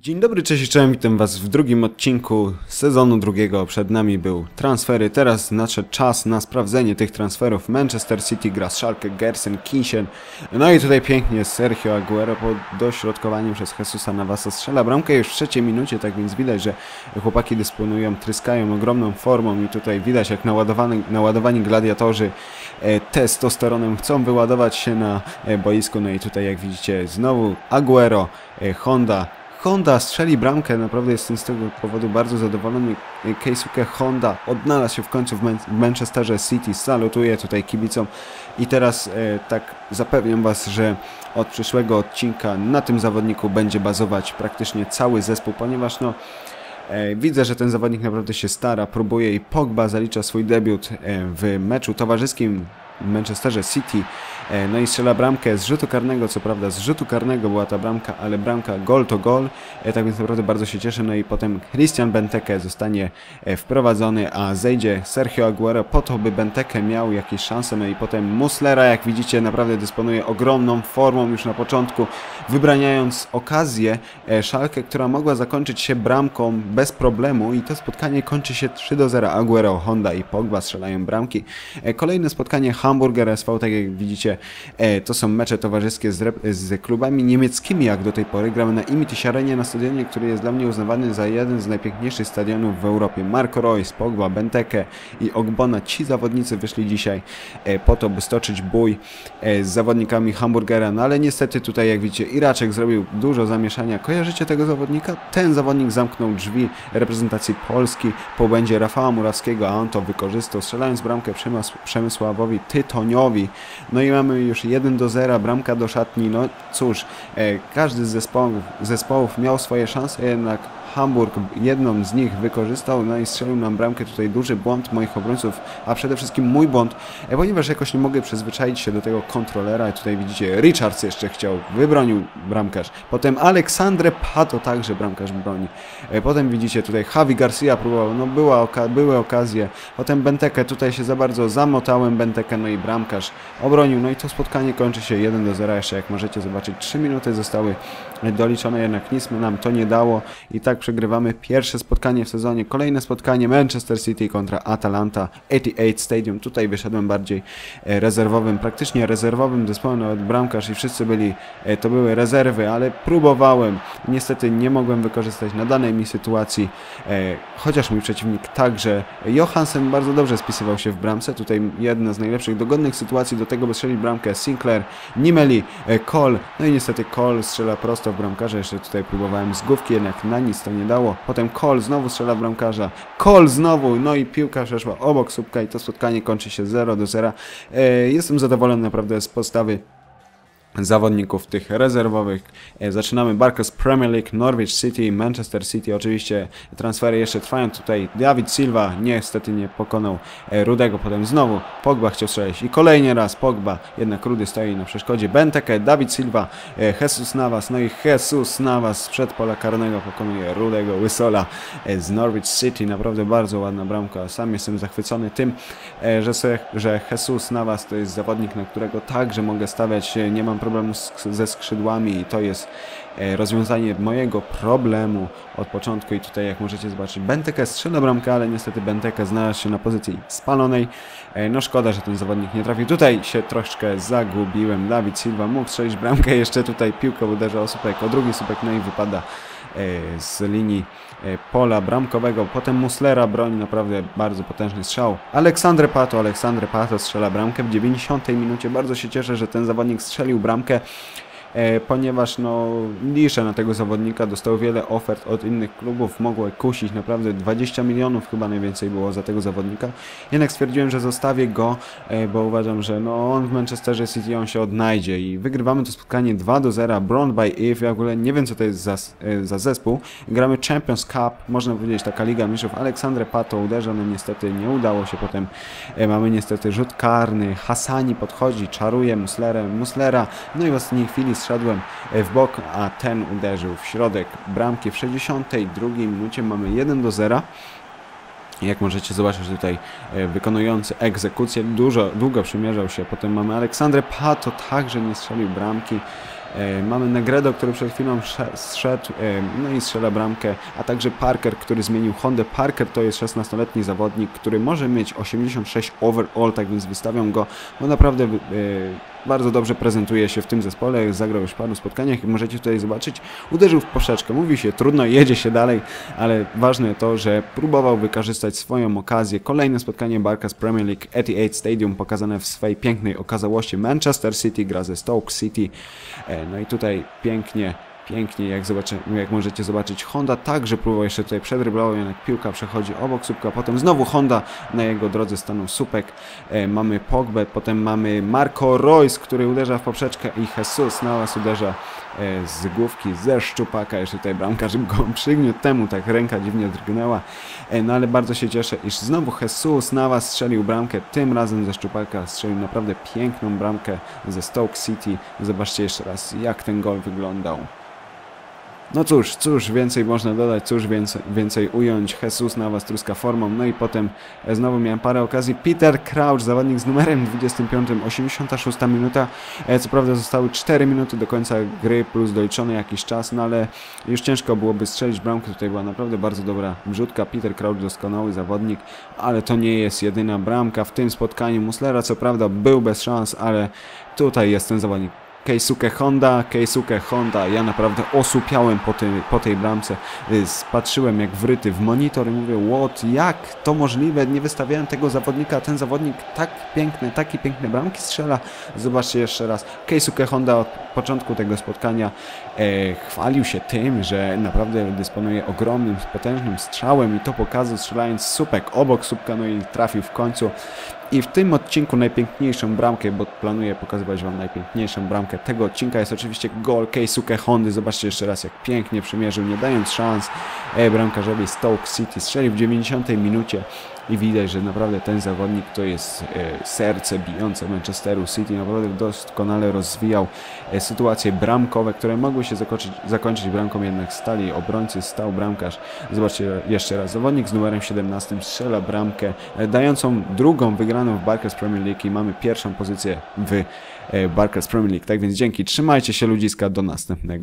Dzień dobry, cześć, cześć, witam was w drugim odcinku sezonu drugiego. Przed nami był transfery, teraz nadszedł czas na sprawdzenie tych transferów. Manchester City gra z Schalke, Gersen, Kinchen. No i tutaj pięknie Sergio Aguero po dośrodkowaniu przez Jesusa Navasa strzela bramkę już w trzeciej minucie, tak więc widać, że chłopaki dysponują, tryskają ogromną formą i tutaj widać jak naładowani, naładowani gladiatorzy e, testosteronem chcą wyładować się na e, boisku. No i tutaj jak widzicie znowu Aguero, e, Honda, Honda strzeli bramkę, naprawdę jestem z tego powodu bardzo zadowolony. Keisuke Honda odnalazł się w końcu w, Man w Manchesterze City, salutuje tutaj kibicom. I teraz e, tak zapewniam Was, że od przyszłego odcinka na tym zawodniku będzie bazować praktycznie cały zespół, ponieważ no e, Widzę, że ten zawodnik naprawdę się stara, próbuje i Pogba zalicza swój debiut e, w meczu towarzyskim Manchesterze City. E, no i strzela bramkę z rzutu karnego, co prawda z rzutu karnego była ta bramka, ale bramka gol to gol, e, tak więc naprawdę bardzo się cieszę. No i potem Christian Benteke zostanie e, wprowadzony, a zejdzie Sergio Aguero po to, by Benteke miał jakieś szanse. No i potem Muslera, jak widzicie, naprawdę dysponuje ogromną formą już na początku, wybraniając okazję Szalkę, która mogła zakończyć się bramką bez problemu i to spotkanie kończy się 3 do 0. Aguero, Honda i Pogba strzelają bramki. Kolejne spotkanie Hamburger SV, tak jak widzicie, e, to są mecze towarzyskie z, z, klubami niemieckimi jak do tej pory. Gramy na Imitish Arenie na stadionie, który jest dla mnie uznawany za jeden z najpiękniejszych stadionów w Europie. Marco Reus, Pogba, Benteke i Ogbona, ci zawodnicy wyszli dzisiaj e, po to, by stoczyć bój e, z zawodnikami Hamburgera, no ale niestety tutaj jak widzicie Iraczek zrobił dużo zamieszania. Kojarzycie tego zawodnika? Ten zawodnik zamknął drzwi reprezentacji Polski po błędzie Rafała Murawskiego, a on to wykorzystał, strzelając bramkę Przemysławowi Tytoniowi. No i mamy już 1 do 0, bramka do szatni. No cóż, e, każdy z zespołów, zespołów miał swoje szanse, jednak Hamburg jedną z nich wykorzystał, no i strzelił nam bramkę. Tutaj duży błąd moich obrońców, a przede wszystkim mój błąd, e, ponieważ jakoś nie mogę przyzwyczaić się do tego kontrolera. Tutaj widzicie, Richards jeszcze chciał, wybronił bramkarz. Potem Aleksandre Pato także bramkarz broni. E, potem widzicie tutaj Javi Garcia próbował, no była oka były okazje. Potem Benteke, tutaj się za bardzo zamotałem Benteke, no i bramkarz obronił. No i to spotkanie kończy się 1 do 0. Jeszcze jak możecie zobaczyć, 3 minuty zostały doliczone, jednak nic nam to nie dało. I tak przegrywamy pierwsze spotkanie w sezonie. Kolejne spotkanie Manchester City kontra Atalanta 88 Stadium. Tutaj wyszedłem bardziej e, rezerwowym, praktycznie rezerwowym zespołem, nawet bramkarz i wszyscy byli, e, to były rezerwy, ale próbowałem. Niestety nie mogłem wykorzystać na danej mi sytuacji, e, chociaż mój przeciwnik także. Johansen bardzo dobrze spisywał się w bramce. Tutaj jedna z najlepszych dogodnych sytuacji do tego, by strzelić bramkę. Sinclair, Nimeli, Cole. No i niestety Cole strzela prosto w bramkarza. Jeszcze tutaj próbowałem z główki, jednak na nic to nie dało. Potem Cole znowu strzela bramkarza. Cole znowu, no i piłka przeszła obok słupka i to spotkanie kończy się 0 do 0. E, jestem zadowolony naprawdę z postawy zawodników tych rezerwowych. E, zaczynamy Barclays Premier League, Norwich City, Manchester City. Oczywiście transfery jeszcze trwają tutaj. David Silva niestety nie pokonał e, Rudego, potem znowu Pogba chciał strzelić i kolejny raz Pogba, jednak Rudy stoi na przeszkodzie. Benteke, David Silva, e, Jesus Navas, no i Jesus Navas przed pola karnego pokonuje Rudego Wysola z Norwich City. Naprawdę bardzo ładna bramka. Sam jestem zachwycony tym, że, se, że Jesus Navas to jest zawodnik, na którego także mogę stawiać. Nie mam problemu ze skrzydłami i to jest e, rozwiązanie mojego problemu od początku i tutaj jak możecie zobaczyć Benteke strzela bramkę, ale niestety Benteke znalazł się na pozycji spalonej. E, no szkoda, że ten zawodnik nie trafił. Tutaj się troszkę zagubiłem. Dawid Silva mógł strzelić bramkę, jeszcze tutaj piłkę uderza o słupek, o drugi słupek, no i wypada z linii pola bramkowego. Potem Muslera broni naprawdę bardzo potężny strzał. Aleksandre Pato, Aleksandre Pato strzela bramkę w 90 minucie. Bardzo się cieszę, że ten zawodnik strzelił bramkę. E, ponieważ no, liczę na tego zawodnika, dostał wiele ofert od innych klubów, mogło kusić naprawdę 20 milionów chyba najwięcej było za tego zawodnika. Jednak stwierdziłem, że zostawię go, e, bo uważam, że no, on w Manchesterze City on się odnajdzie i wygrywamy to spotkanie 2 do 0, Brown by If, ja w ogóle nie wiem co to jest za, e, za zespół. Gramy Champions Cup, można powiedzieć taka Liga Mistrzów. Aleksandre Pato uderza, no niestety nie udało się potem. Mamy niestety rzut karny, Hasani podchodzi, czaruje Muslerem, Muslera, no i w ostatniej chwili zszedłem w bok, a ten uderzył w środek bramki. W 62 minucie mamy 1 do 0. Jak możecie zobaczyć tutaj e, wykonujący egzekucję dużo, długo przymierzał się. Potem mamy Aleksandrę Pato, także nie strzelił bramki. E, mamy Negredo, który przed chwilą sze- zszedł, e, no i strzela bramkę, a także Parker, który zmienił Hondę. Parker to jest 16-letni zawodnik, który może mieć 86 overall, tak więc wystawiam go, bo naprawdę e, bardzo dobrze prezentuje się w tym zespole, zagrał już w paru spotkaniach i możecie tutaj zobaczyć, uderzył w poszeczkę, mówi się trudno, jedzie się dalej, ale ważne to, że próbował wykorzystać swoją okazję. Kolejne spotkanie Barkas Premier League Etihad Stadium pokazane w swej pięknej okazałości. Manchester City gra ze Stoke City, E, no i tutaj pięknie Pięknie, jak, zobaczy, jak możecie zobaczyć, Honda także próbował jeszcze tutaj przedryblował, jednak piłka przechodzi obok słupka, potem znowu Honda na jego drodze stanął słupek, e, mamy Pogbę, potem mamy Marco Royce, który uderza w poprzeczkę i Jesus Navas uderza e, z główki, ze szczupaka, jeszcze tutaj bramkarz go przygniótł temu, tak ręka dziwnie drgnęła, e, no ale bardzo się cieszę, iż znowu Jesus Navas strzelił bramkę, tym razem ze szczupaka strzelił naprawdę piękną bramkę ze Stoke City, zobaczcie jeszcze raz jak ten gol wyglądał. No cóż, cóż więcej można dodać, cóż więcej, więcej ująć. Jesus Navas truska formą, no i potem e, znowu miałem parę okazji. Peter Crouch, zawodnik z numerem 25, 86 minuta. E, Co prawda zostały 4 minuty do końca gry, plus doliczony jakiś czas, no ale już ciężko byłoby strzelić bramkę. Tutaj była naprawdę bardzo dobra wrzutka. Peter Crouch doskonały zawodnik, ale to nie jest jedyna bramka w tym spotkaniu. Muslera co prawda był bez szans, ale tutaj jest ten zawodnik Keisuke Honda, Keisuke Honda, ja naprawdę osłupiałem po, tej po tej bramce, Y, patrzyłem jak wryty w monitor i mówię, what, jak to możliwe, nie wystawiałem tego zawodnika, ten zawodnik tak piękny, takie piękne bramki strzela, zobaczcie jeszcze raz, Keisuke Honda od początku tego spotkania e, chwalił się tym, że naprawdę dysponuje ogromnym, potężnym strzałem i to pokazał strzelając słupek obok słupka, no i trafił w końcu i w tym odcinku najpiękniejszą bramkę, bo planuję pokazywać Wam najpiękniejszą bramkę tego odcinka jest oczywiście gol Keisuke Hondy. Zobaczcie jeszcze raz jak pięknie przymierzył, nie dając szans e, bramkarzowi Stoke City. Strzelił w 90 minucie i widać, że naprawdę ten zawodnik to jest e, serce bijące Manchesteru City. Naprawdę doskonale rozwijał e, sytuacje bramkowe, które mogły się zakończyć, zakończyć bramką, jednak stali obrońcy, stał bramkarz. Zobaczcie jeszcze raz, zawodnik z numerem 17 strzela bramkę, e, dającą drugą wygraną w Barclays Premier League i mamy pierwszą pozycję w Barclays Premier League. Tak więc dzięki, trzymajcie się ludziska, do następnego.